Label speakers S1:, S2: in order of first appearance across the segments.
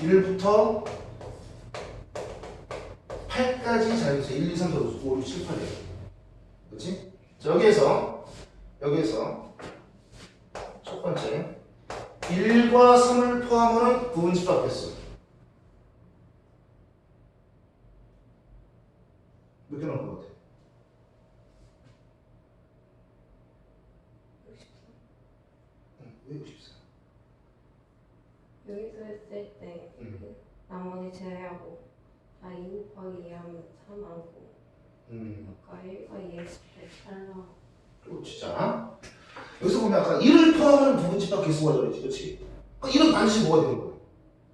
S1: 1부터 8까지 자연수 1, 2, 3, 4, 5, 6, 7, 8이에요. 그렇지? 자, 여기에서 여기에서 첫 번째 1과 3을 포함하는 부분집합 개수 몇 개 나올 것 같아? 응, 왜 64?
S2: 여기서 했을 때
S1: 음.
S2: 그 나머지 제외하고 다2 곱하기 2 하면 3 나오고
S1: 음,
S2: 아까 1과 2 했을 때8 나오고
S1: 그렇지잖아. 여기서 보면 아까 1을 포함하는 부분집합 개수가 들어있지, 그렇지? 그러니까 1은 반드시 뭐가 되는 거야?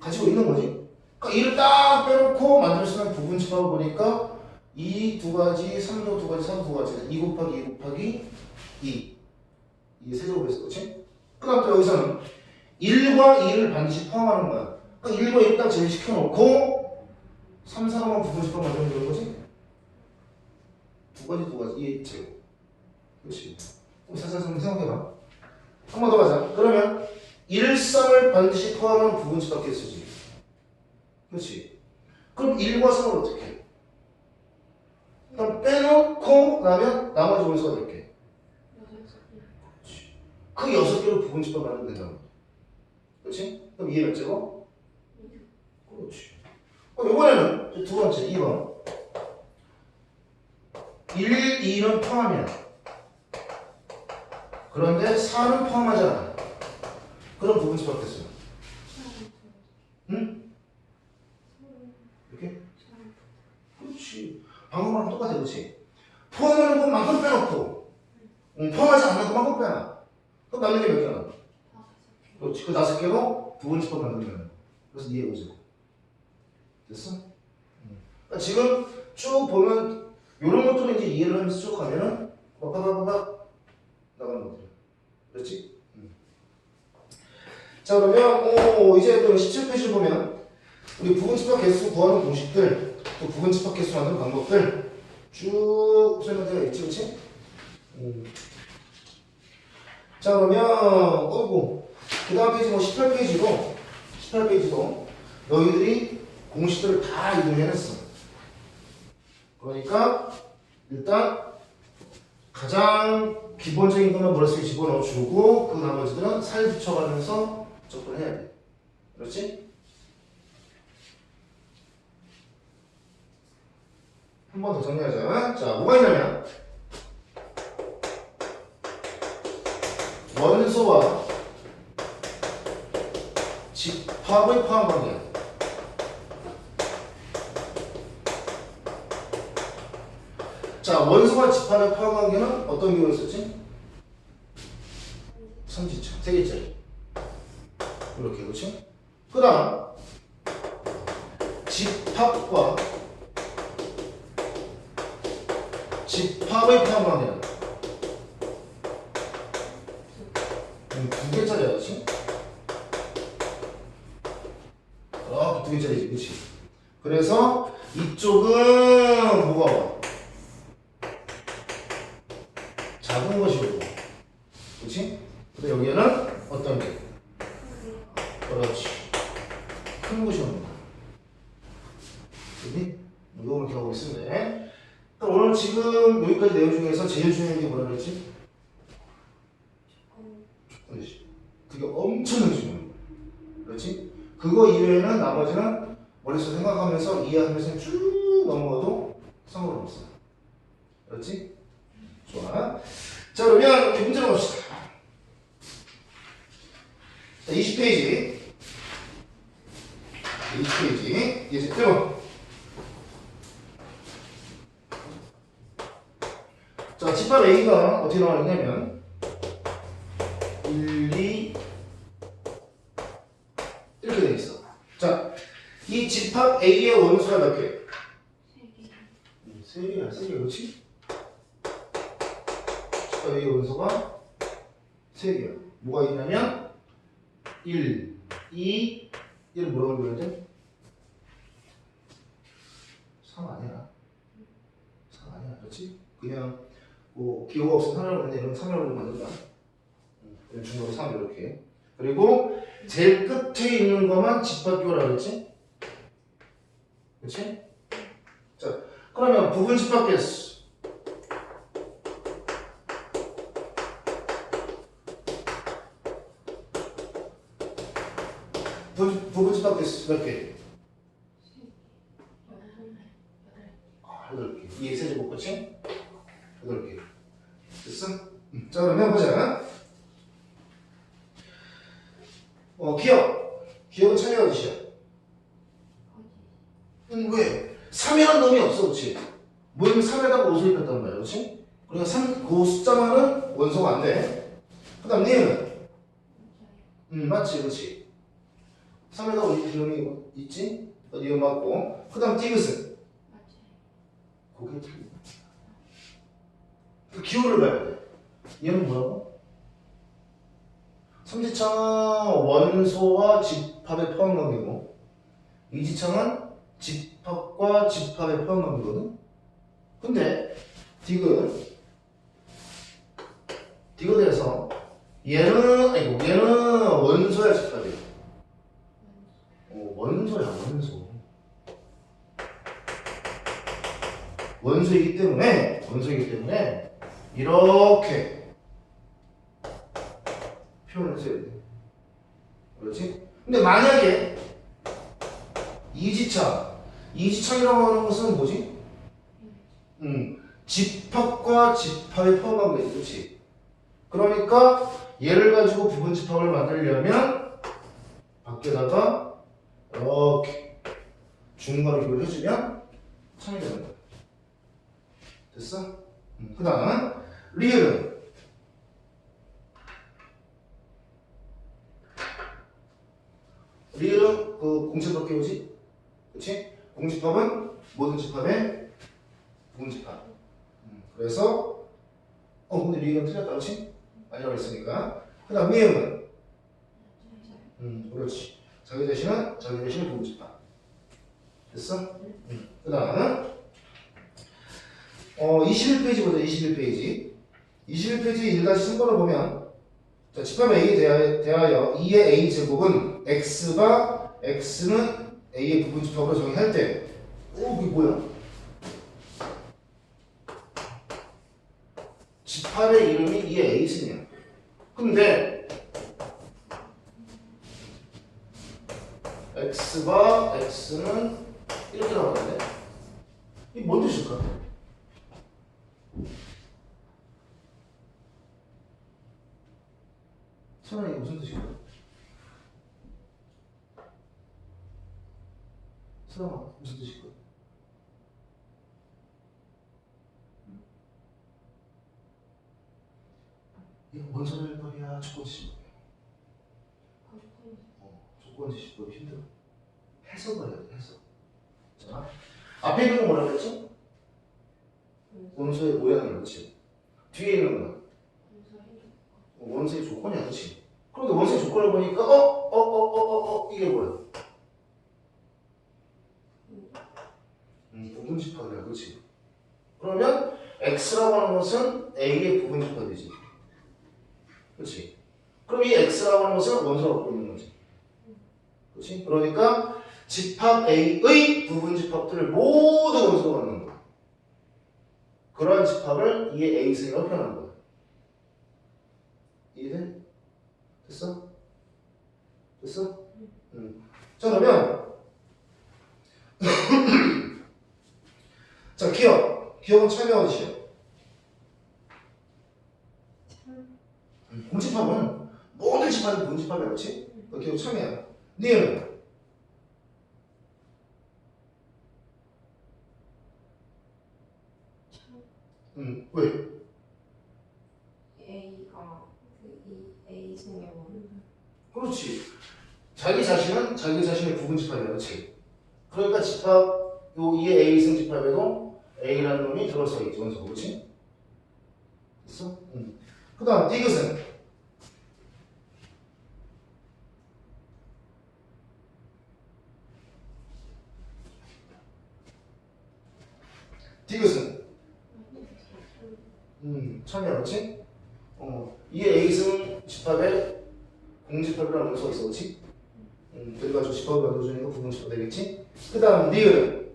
S1: 가지고 있는 거지. 그러니까 1을 딱 빼놓고 만들 수 있는 부분집합을 보니까 이두 가지, 3도 두 가지, 3도 두 가지, 2 곱하기 2 곱하기 2. 이게 세제곱에서 그렇지? 그 다음 또 여기서는 1과 2를 반드시 포함하는 거야. 1과 2를 딱 제외시켜놓고 3, 4만 부분집합 만들면 되는 거지? 두 가지, 두 가지, 이 제곱. 그렇지. 살살 생각해봐. 한 번 더 가자. 그러면 일성을 반드시 포함하는 부분집합 개수지. 그렇지. 그럼 1과 3을 어떻게 해? 그럼 빼놓고 나면 나머지 원수가 몇 개? 그 여섯 개로 부분집합 만들면 거야. 그렇지? 그럼 이해 몇 제곱? 이제 두 번째 2번. 1, 2는 포함이야. 그런데 4는 포함하지 않아. 그럼 부분집합 됐어요. 응? 이렇게? 그렇지. 방금랑 똑같아, 그렇지? 포함하는 것만큼 빼놓고, 응, 포함하지 않는 것만큼 빼놔. 그럼 남는 게 몇 개나? 그렇지. 그 다섯 개로 부분집합 만들면 그래서 이해 오죠. 됐어? 응. 그러니까 지금 쭉 보면 이런 것들을 이제 이해를 하면서 쭉 가면은 빠바바바박 나가는 것들. 그렇지? 음. 자 그러면 오, 이제 그 17페이지 보면 우리 부분집합 개수 구하는 공식들 또 부분집합 개수 만드는 방법들 쭉 설명되어 있지 그렇지? 음. 자 그러면 어이구 그 다음 페이지 뭐 18페이지로 18페이지도 너희들이 공식들을 다 이동해냈어 그러니까 일단 가장 기본적인 것만 머릿속에 집어넣어주고 그 나머지들은 살 붙여가면서 접근해야 돼. 그렇지? 한 번 더 정리하자. 자, 뭐가 있냐면 원소와 집합의 포함 관계야. 자, 원소와 집합의 포함 관계는 어떤 경우에 있었지? 삼지차, 세 개짜리. 이렇게, 그렇지? 그 다음, 집합과 집합의 포함 관계는 음, 두 개짜리야, 그렇지? 아, 두 개짜리지, 그렇지? 그래서 이쪽은 뭐가 와? 지금 여기까지 내용 중에서 제일 중요한 게 뭐라 그랬지? 조건식. 그게 엄청나게 중요해. 그렇지? 그거 이외에는 나머지는 머릿속 생각하면서 이해하면서 쭉 넘어가도 상관없어. 그렇지? 좋아. 자, 그러면 이렇게 문제로 갑시다. 자, 20페이지. 20페이지. 이제 1번. 10번 A가 어떻게 나와 있냐면 1, 2 이렇게 돼 있어. 자, 이 집합 A의 원수가 몇 개? 세 개야, 세 개, 그렇지? 집합 A의 원수가 세 개야. 뭐가 있냐면 1, 2, 얘를 뭐라고 불러야 돼? 3 아니야. 3 아니야, 그렇지? 그냥 뭐 기호가 없으면 하나를 보는데 이런 3이라고 만든다. 응, 그냥 중간으로 3 이렇게. 그리고 제일 끝에 있는 것만 집합교라 그랬지? 그렇지? 자, 그러면 부분 집합 개수. 부, 부분 집합 개수 몇 개? 아, 여덟 개. 이게 세제곱 그치? 여덟 개. 됐어? 음, 자, 그러면 보자. 어, 기억. 기억은 참여가 주시야. 음, 왜? 3이라는 놈이 없어, 그치? 모임 3에다가 5를 입혔단 말이야, 그치? 그러니까 3, 그 숫자만은 원소가 안 돼. 그 다음, 니은. 음, 맞지, 그치? 3에다가 5 입힌 놈이 있지? 어, 맞고. 그 다음, 디귿은. 그게 틀려. 그 기호를 봐야 돼. 얘는 뭐라고? 삼지창은 원소와 집합의 포함관계고 이지창은 집합과 집합의 포함관계거든. 근데 디귿 디귿에서 얘는 아니고 얘는 원소야 집합이야. 어, 원소야 원소. 원소이기 때문에 원소이기 때문에 이렇게 표현을 써야 돼. 그렇지? 근데 만약에 이지창 이지창이라고 하는 것은 뭐지? 음, 집합과 집합의 포함한 거지, 그렇지? 그러니까 얘를 가지고 부분 집합을 만들려면 밖에다가 이렇게 기호를 해주면 창이 되는 거야. 됐어? 음, 그 다음 리을은 리을은 그 공집합 깨우지? 그치? 공집합은 모든 집합의 공집합 음, 그래서 어 근데 리을은 틀렸다 그치? 아니라고 했으니까 그 다음 미음은 음 그렇지 자기 자신은 자기 자신의 공집합 됐어? 음, 그 다음 어, 21페이지 보자, 21페이지. 21페이지 1-3번을 보면, 자, 집합 A에 대하여, 대하여 2의 A 제곱은 X가 X는 A의 부분 집합으로 정의할 때, 오, 이게 뭐야? 집합의 이름이 2의 A승이야. 근데, X가 X는 이렇게 나오는데, 이게 뭔 뜻일까? 천원이 무슨 뜻이야? 서영아 무슨 뜻일까? 이거 뭔 소리 조건지시법이야. 어, 조건지시법 힘들어. 해석을 해야 돼, 해석. 자, 앞에 있는 건 뭐라 그랬지? 원소의 모양을 그렇지. 뒤에 있는 건 원소의 조건이야, 그렇지? 그런데 원소의 조건을 보니까 어, 어, 어, 어, 어, 어 이게 뭐야? 음, 부분 집합이야, 그렇지? 그러면 x라고 하는 것은 a의 부분 집합이지, 그렇지? 그럼 이 x라고 하는 원소가 갖고 있는 거지, 그렇지? 그러니까 집합 a의 부분 집합들을 모두 원소가 갖는 거야. 그러한 집합을 이의 a승이라고 표현하는 거야. 이해돼? 됐어? 됐어? 응. 자 그러면 자 기억 기억은 참여하 시요 공집합은 모든 집합이 공집합이야 기억 참여야 니은 응 왜?
S2: A가 그 이 A 중에 원.
S1: 그렇지. 자기 자신은 자기 자신의 부분 집합이야, 그렇지? 그러니까 집합 요 2의 A승 집합에도 A라는 놈이 들어서 있지, 원소, 그렇지? 됐어? 응. 그 다음, 디귿은 음, 참여, 그렇지? 어, 2의 A승 집합에 공집합 부분집합이라는 원소가 있어, 그렇지? 음, 그래가지고 집합을 만들어주니까 부분집합 되겠지? 그 다음 니은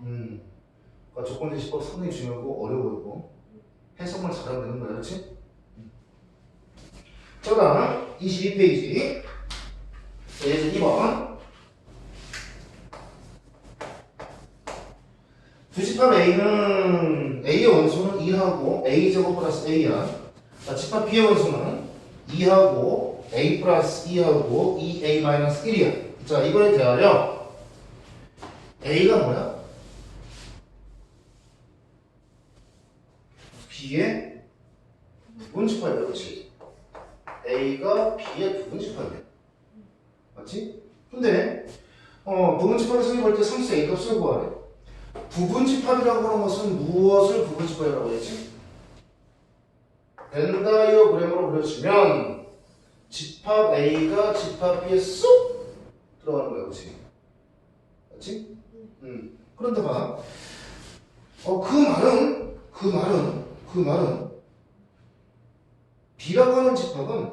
S1: 음, 그러니까 조건제 집합 상당히 중요하고 어려워 보이고 해석만 잘하면 되는 거야, 그렇지? 그 다음 22페이지 예제 2번 부집합 A는 A의 원소는 2하고 A제곱 플러스 A야 자, 집합 B의 원소는 2하고 A 플러스 2하고 2A 마이너스 1이야 자 이거에 대하여 A가 뭐야? B의 부분집합이야 그렇지? A가 B의 부분집합이야 맞지? 근데 어, 부분집합을 생각할 때 상수 A 값을 구하래 부분집합이라고 하는 것은 무엇을 부분집합이라고 했지? 벤다이어그램으로 그려주면 집합 A가 집합 B에 쏙 들어가는 거야 그렇지? 맞지? 음. 그런데 봐 어, 그 말은 그 말은 그 말은 B라고 하는 집합은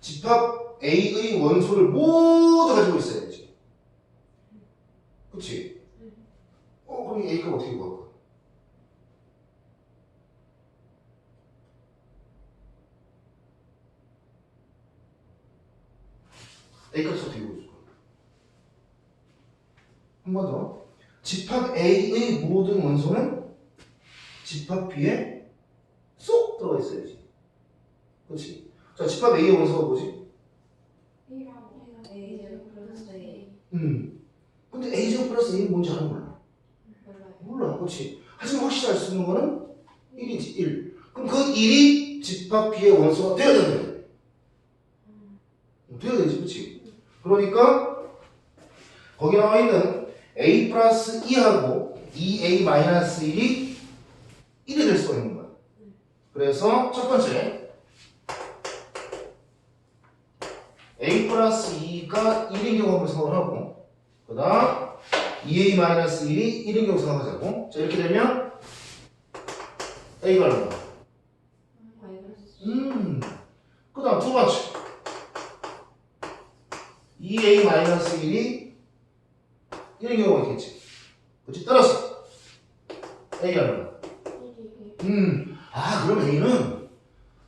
S1: 집합 A의 원소를 모두 가지고 있어야지. 그치? 어, 그럼 이 A값 어떻게 구할 거야? A값 어떻게 구해줄 거야? 한 번 더. 집합 A의 모든 원소는 집합 B에 쏙 들어가 있어야지. 그치? 자, 집합 A의 원소가 뭐지?
S2: A 플러스 A
S1: 음. 근데 A제곱 플러스 A는 뭔지 알아 몰라?
S2: 몰라요.
S1: 몰라. 그렇지. 하지만 확실히 알 수 있는 거는 1이지. 1. 그럼 그 1이 집합 B의 원소가 되어야 된다. 되어야 되지. 그렇지. 그러니까 거기 나와 있는 A 플러스 2하고 2A 마이너스 1이 1이 될 수가 있는 거야. 그래서 첫 번째 A 플러스 2가 1인 경우 한번 생각을 하고 그 다음 2A 마이너스 1이 1인 경우 생각하자고 자 이렇게 되면 A가 얼마?
S2: 마이너스
S1: 음. 그 다음 두 번째 2A 마이너스 1이 1인 경우가 있겠지 그치? 따라서 A 얼마? 음. 아 그럼 A는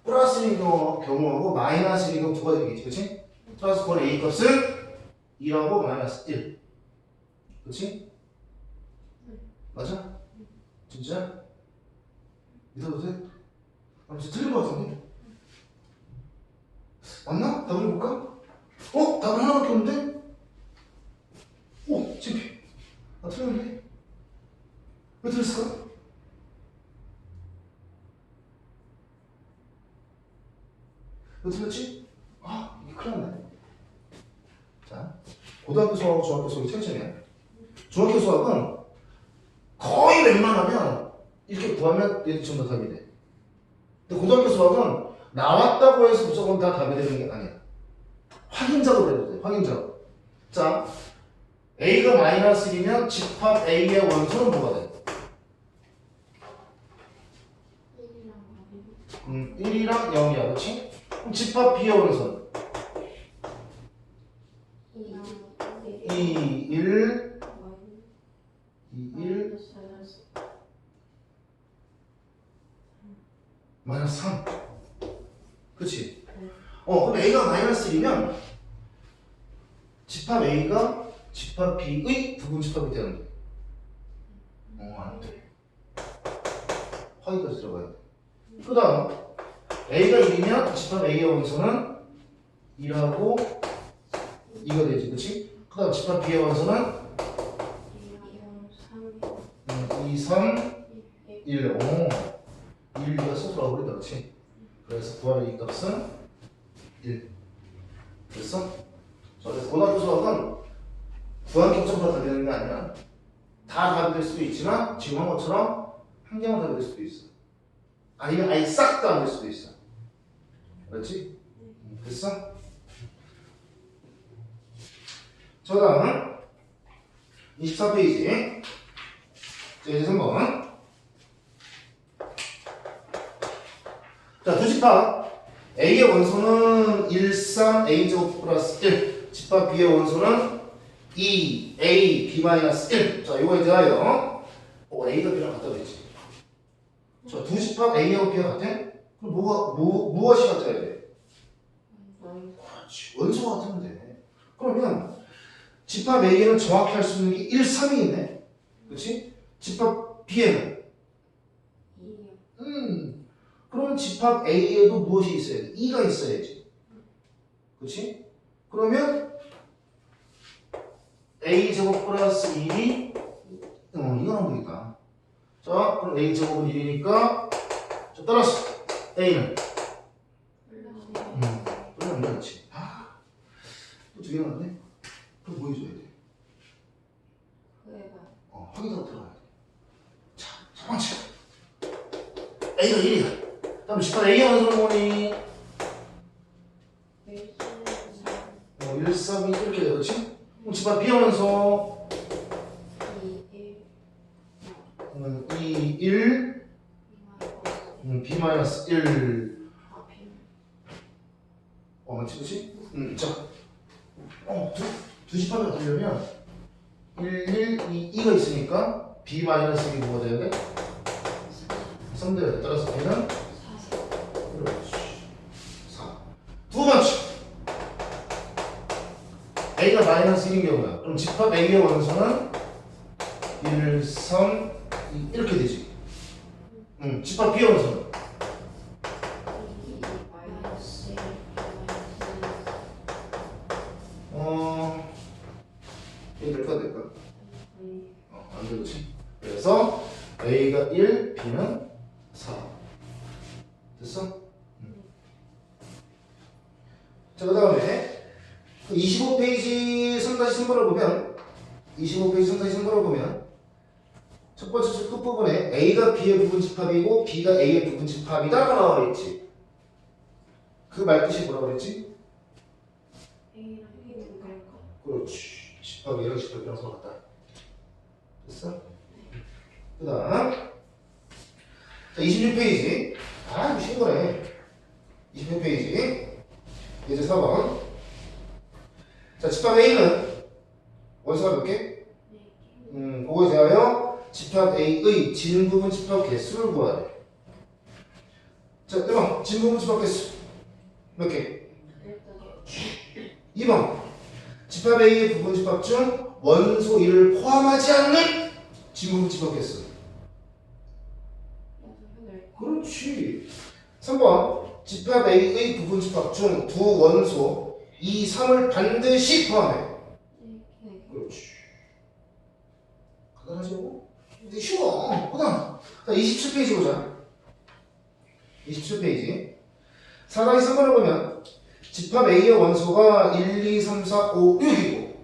S1: 플러스인 경우, 경우하고 마이너스인 경우 두 가지겠지 그치? 따라서 그건 A 값을 2하고 마이너스 1 그치? 맞아? 진짜? 믿어도 돼? 아, 진짜 틀린 것 같은데? 맞나? 답을 볼까? 어? 답은 하나밖에 없는데? 오! 창피 나 틀렸네 왜 틀렸을까? 왜 틀렸지? 아 이게 큰일 났네 자 고등학교 수학하고 중학교 수학이 차이점이야 중학교 수학은 거의 웬만하면 이렇게 구하면 얘도 전부 다 답이 돼 근데 고등학교 수학은 나왔다고 해서 무조건 다 답이 되는 게 아니야. 확인 작업을 해도 돼. 확인 작업. 자, A가 마이너스 1이면 집합 A의 원소는 뭐가 돼? 음, 1이랑 0이야. 그렇지? 그럼 집합 B의 원소는 2, 1, 2, 1, 마이너스 3. 그치? 어, 그럼 A가 마이너스 1이면 집합 A가 집합 B의 부분 집합이 되는 돼. 어, 안 돼. 확인까지 들어가야 돼. 그 다음, A가 1이면 집합 A의 원소는 1하고 2가 되지, 그치? 그 다음 집합 B의 원소는 음, 2, 3, 1. 오. 1, 2가 소수라고 그랬다, 그치? 그래서 구하는 이 값은 1. 됐어? 자, 그래서 고등학교 수학은 구한 답이 되는 게 아니라 다 답이 될 수도 있지만 지금 한 것처럼 한 개만 답이 될 수도 있어. 아니면 아예 싹 다 안 될 수도 있어. 그렇지? 음, 됐어? 자, 다음 24페이지 자, 이제 3번 자, 두 집합 A의 원소는 1, 3, A제곱 플러스 1 집합 B의 원소는 2, A, B 마이너스 1 자, 이거에 대하여 어, A가 B랑 같다 그랬지 자, 두 집합 A하고 B가 같아? 그럼 뭐가, 뭐, 무엇이 같아야 돼?
S2: 원
S1: 그렇지. 원소가 같으면 돼. 그러면 집합 A에는 정확히 할 수 있는 게 1, 3이 있네. 그렇지? 집합 B에는
S2: 이요
S1: 음. 그러면 집합 A에도 무엇이 있어야 돼? 2가 있어야지. 그렇지? 그러면 A 제곱 플러스 1이 어, 이거 하면 되겠다. 자, 그럼 A 제곱은 1이니까 자, 따라서 A는 음. 그래 안 그렇지. 아, 또두개 남았네. 그럼 보여줘야 돼.
S2: 그애가
S1: 어, 확인하고 들어가야 돼. 자, 첫 번째. A가 1이야. 다음 집합 A의 원소는 뭐니? 어, 1, 3, 2 이렇게 돼, 그렇지? 그럼 집합 B의 원소
S2: 이일
S1: 음, 2, 1, 음, B 마이너스 1. 어, 맞지, 그렇지? 음, 자, 어, 두, 두 집합을 갖으려면 1, 1, 2, 2가 있으니까 B 마이너스 1이 뭐가 돼야 돼? 3대야 돼. 따라서 B는 그렇지. 4. 두 번째. A가 마이너스 1인 경우야. 그럼 집합 A의 원소는 1, 3, 2 이렇게 되지. 응, 집합 B의 원소는 어, 이게 될까 될까? 어, 안 되지. 그래서 A가 1, B는 4. 됐어? 응. 자, 그 다음에 25페이지 3-3번을 보면 25페이지 3-3번을 보면 첫 번째 줄 끝부분에 A가 B의 부분 집합이고 B가 부분 집합이다라고 나와 있지. 그 말뜻이 뭐라고 그랬지? 그렇지. 집합이랑 집합이랑 서로 같다. 됐어? 그 다음. 자, 26페이지. 아, 쉬운 거네. 26페이지. 예제 4번. 자, 집합 A는 원소가 몇 개? 음, 그거에 대하여 집합 A의 진 부분 집합 개수를 구하래. 자, 1번. 진부분 집합 개수. 몇 개? 2번. 집합 A의 부분 집합 중 원소 1을 포함하지 않는 진부분 집합 개수. 그렇지. 3번. 집합 A의 부분 집합 중 두 원소 2, 3을 반드시 포함해. 그렇지. 간단하지 뭐? 되게 쉬워. 그다음. 자, 27페이지 보자. 27페이지. 4가지 3번을 보면 집합 A의 원소가 1, 2, 3, 4, 5, 6이고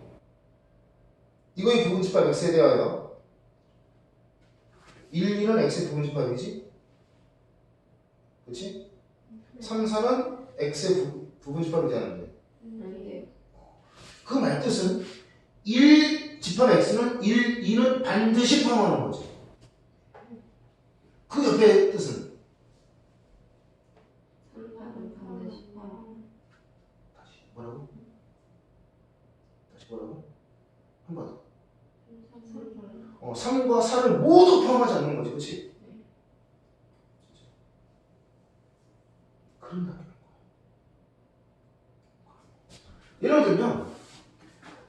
S1: 이거의 부분 집합 X에 대하여 1, 2는 X의 부분 집합이지? 그렇지? 3, 4는 X의 부, 부분 집합이 되는데 그 말뜻은 1 집합 X는 1, 2는 반드시 포함하는 거지 그 옆에 뜻은 다시 뭐라고? 다시 뭐라고? 한 번 더. 어, 3과 4를 모두 포함하지 않는 거지, 그렇지? 그런다. 예를 들면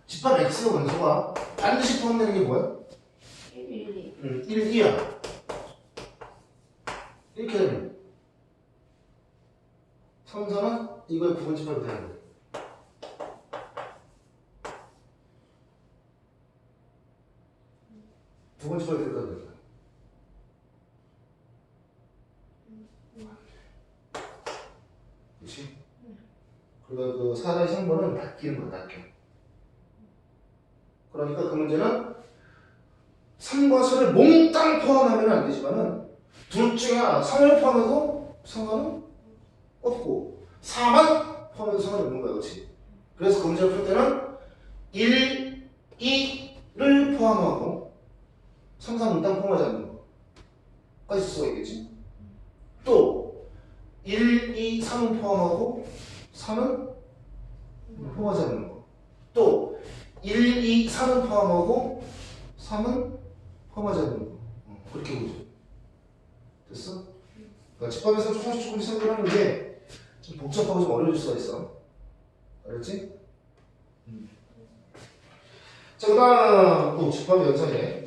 S1: 집합 X의 원소가 반드시 포함되는 게 뭐야? 음, 1, 2야. 이렇게 되면 3, 4는 이거의 부분 집합이 되는 거야. 두 번째 거에 들어가야 될까? 그렇지? 그리고 그 사다리 성분은 바뀌는 거야, 바뀌어. 그러니까 그 문제는 3과 4를 몽땅 포함하면 안 되지만은 둘 중에 3을 포함해도 상관은 없고 4만 포문성은 없는 거야 그렇지? 그래서 검지를 풀 때는 1, 2를 포함하고 3, 4는 딱 포함하지 않는 거까지 써야겠지? 또 1, 2, 3은 포함하고 3은 포함하지 않는 거. 또 1, 2, 3은 포함하고 3은 포함하지 않는 거. 어, 그렇게 보죠. 됐어? 그러니까 집합에서 조금씩 조금씩 생각을 하는 게 좀 복잡하고 좀 어려울 수가 있어. 알았지? 음. 자, 그 다음 또 집합의 연산이네.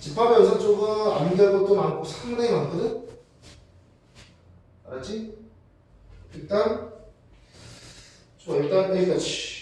S1: 집합의 연산 쪽은 암기할 것도 많고 상당히 많거든? 알았지? 일단 좋아 일단 여기까지